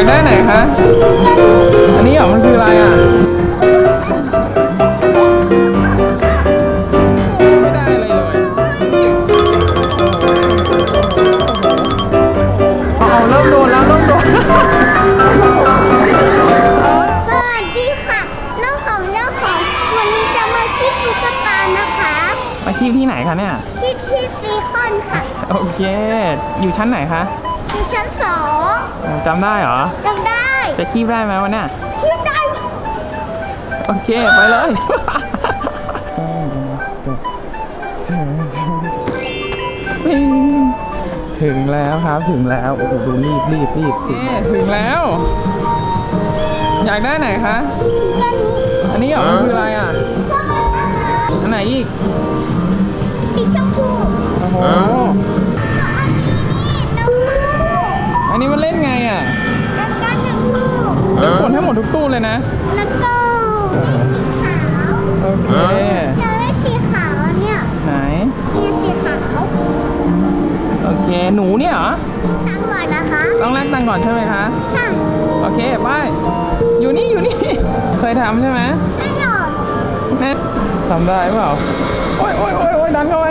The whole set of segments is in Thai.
ากได้ไหนคะ อันนี้เหรอมันคืออะไรอะ ไม่ได้อะไรเลยเอาเริ่มโดนแล้วเริ่มโดน สวัสดีค่ะน้องของเจ้าของ วันนี้จะมาที่ตุ๊กตานะคะ มาที่ที่ไหนคะเนี่ย ที่ที่ซีคอนค่ะ โอเค อยู่ชั้นไหนคะ อยู่ชั้นสองจำได้เหรอ จำได้จะคีบได้ไหมวันเนี้ยที่ได้โอเค ไปเลย ถึงแล้วครับถึงแล้ว โอ้โหดูรีบรีบรีบถึงถึงแล้ว อยากได้ไหนคะอันนี้อันนี้เหรอมันคืออะไรอะ อันไหนอีก สีชมพู โอ้โห ดให้หมดทุกตู้เลยนะ แล้วก็สีขาวโอเคอยากได้สีขาวอันเนี่ยไหนนี่สีขาวโอเคหนูเนี่ยเหรอตั้งก่อนนะคะต้องแลกตังค์ก่อนใช่ไหมคะใช่โอเคไปอยู่นี่อยู่นี่ เคยทำใช่ไหมแน่นอนแน่ทำได้เปล่าโอ้ยโอ้ยโอ้ยโอ้ยดันเข้าไป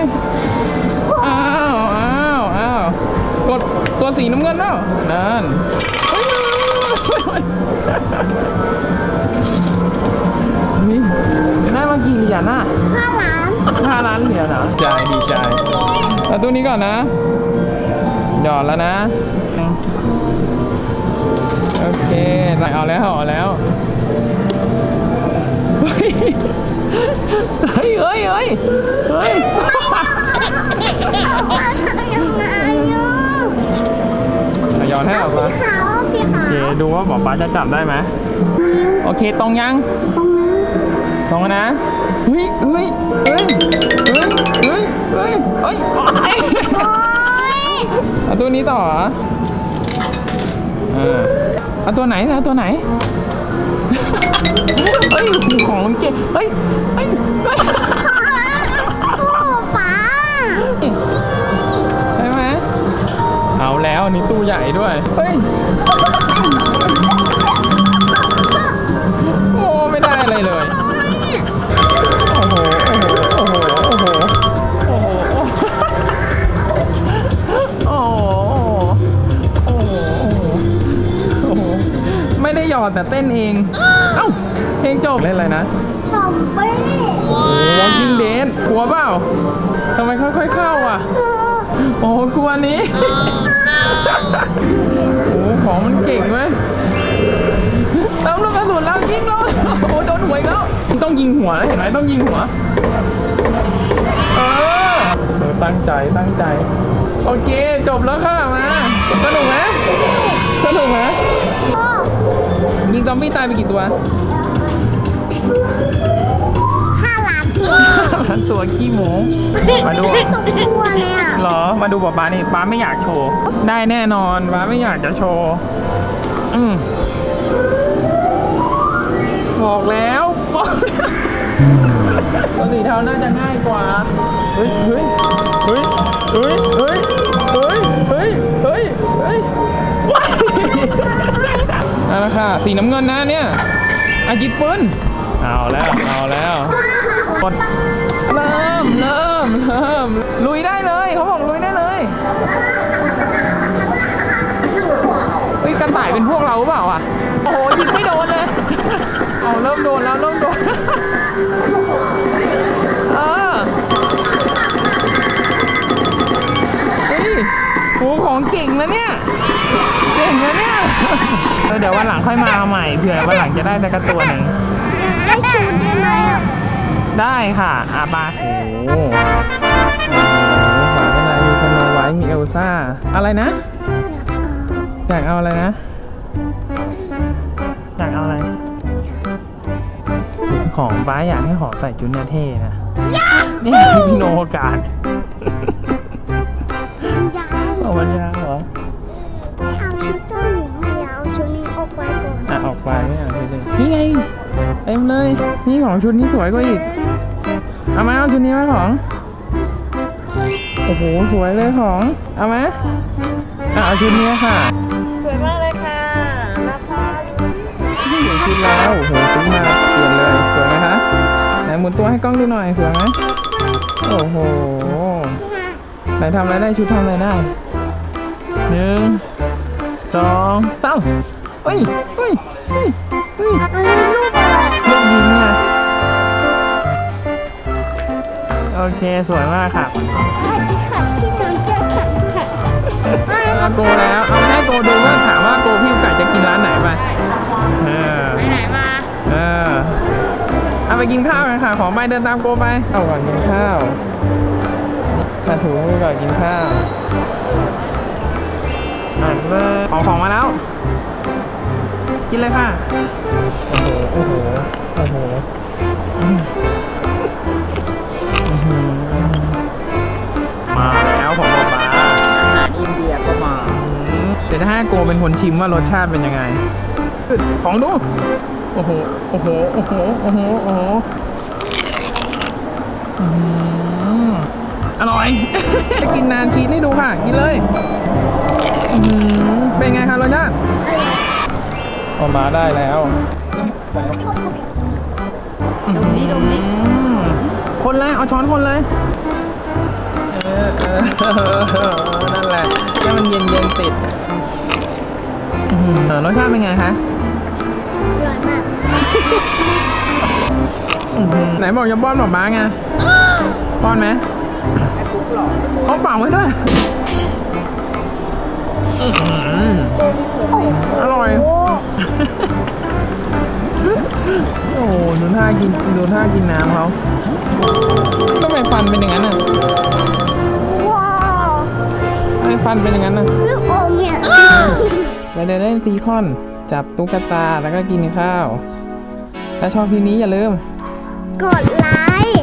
อ้าวอ้าวอ้าวกดตัวสีน้ำเงินแล้วนั่น นี่ได้มากี่เหรียญน่ะข้าวหลามห้าล้านเหรียญเหรอจ่ายดีใจายเอาตัวนี้ก่อนนะ หยอดแล้วนะ โอเคไหลเอาแล้วเอาแล้วเฮ้ยเฮ้ยเฮ้ยเฮ้ยเฮ้ยยังไงอะเอาหยอดให้ออกมา ดูว่าหมอป้าจะจับได้ไหมโอเคตรงยังตรงนะเฮ้ยเฮ้ยเฮ้ยเฮ้ยเฮ้ยเฮ้ยเฮ้ยเอาตัวนี้ต่อเออเอาตัวไหนเอาตัวไหนเฮ้ยของมันเก่งเฮ้ยเฮ้ยเฮ้ยใช่ไหมเอาแล้วนี่ตู้ใหญ่ด้วยเฮ้ย อดแต่เต้นเอง เอ้า เพลงจบเล่นอะไรนะซอมบี้โอ้ Walking Dead กลัวเปล่าทำไมค่อยๆเข้าอะ โอ้กลัวนี้ โอ้ของมันเก่งเว้ยเติมลูกกระสุนแล้วยิงเลยโอ้โดนหัวอีกแล้วต้องยิงหัวนะเห็นไหมต้องยิงหัว เออเออตั้งใจตั้งใจ โอเค จบแล้วค่ะ ยิงซอมบี้ตายไปกี่ตัวห้าล้านตัวตัวขี้หมู มาดู สมตัวเลยอะเหรอ มาดูป๊าป๊านี่ป๊าไม่อยากโชว์ ได้แน่นอนป๊าไม่อยากจะโชว์ อืมบอกแล้วบอกแล้วตัวสีเทาน่าจะง่ายกว่า เฮ้ยเฮ้ย เอาละค่ะ สีน้ำเงินนะเนี่ยอายิบปืนเอาแล้ว เอาแล้วกดเริ่มเริ่มเริ่มลุยได้เลยเขาบอกลุยได้เลยเฮ้ยกระต่ายเป็นพวกเราหรือเปล่าอะโอ้โหยิงไม่โดนเลยเอาเริ่มโดนแล้วเริ่มโดนเออเฮ้ยโหของเก่งนะเนี่ยเก่งนะเนี่ย เออเดี๋ยววันหลังค่อยมาเอาใหม่เผื่อวันหลังจะได้สักกระตัวหนึ่งได้ชุดได้ไหมอะได้ค่ะอาบาโอ้โหโอ้โหฝาเป็นลายมีสโนไวท์มีเอลซ่า อะไรนะ อยากเอาอะไรนะ อยากเอาอะไร ของป้าอยากให้ขอใส่จุนเนเท่นะนี่พี่โนโอกาสยาวเอามันยาวเหรอ ออกไปนี่ไงเต็มเลย นี่ของชุดนี้สวยกว่าอีก เอาไหมเอาชุดนี้ไหมของ โอ้โห สวยเลยของ เอาไหมเอาชุดนี้ค่ะสวยมากเลยค่ะราคานี่อยู่ชุดแล้วโอ้โหซื้อมาเปลี่ยนเลย สวยไหมคะ ไหนหมุนตัวให้กล้องดูหน่อยสวยไหมโอ้โห ไหนทำอะไรได้ชุดทำอะไรได้หนึ่งสองสาม เฮ้ยเฮ้ยเฮ้ยเฮ้ยอันนี้รูปอะไรลูกยิงอะโอเคสวยมากค่ะอันนี้ค่ะที่น้องจะขัดค่ะเอาโกแล้วเอาให้โกดูว่าถามว่าโกพี่ไก่จะกินร้านไหนไปเออไปไหนมาเออเอาไปกินข้าวกันค่ะ ขอไปเดินตามโกไปเอาก่อนกินข้าวมาถูมือก่อนกินข้าวอ่านเลยของของมาแล้ว กินเลยค่ะ โอ้โห โอ้โห โอ้โหมาแล้วของป๊าป๊าอาหารอินเดียก็มาเดี๋ยวจะให้โกเป็นคนชิมว่ารสชาติเป็นยังไง ของดู โอ้โห โอ้โห โอ้โห โอ้โห โอ้โหอร่อย จะกินนานชีสให้ดูค่ะ กินเลย เป็นไงคะรสชาติ ออกมาได้แล้วดมดิดมดิอืมคนเลยเอาช้อนคนเลยเออเออนั่นแหละให้มันเย็นเย็นๆติดอื้อหือรสชาติเป็นไงคะอร่อยมากอื้อหือไหนบอกจะป้อนหมอบ้าไงป้อนไหมไอ้ปุ๊กหลอกเขาเป่าไว้ด้วยอื้อหืออร่อย โอ้ โหดูท่ากินดูท่ากินน้ำเขาทำไมฟันเป็นอย่างนั้นอะว้าวทำไมฟันเป็นอย่างนั้นอะลูกอมเนี่ยไปเดินเล่นซีคอน จับตุ๊กตาแล้วก็กินข้าว ถ้าชอบคลิปนี้อย่าลืม กดไลค์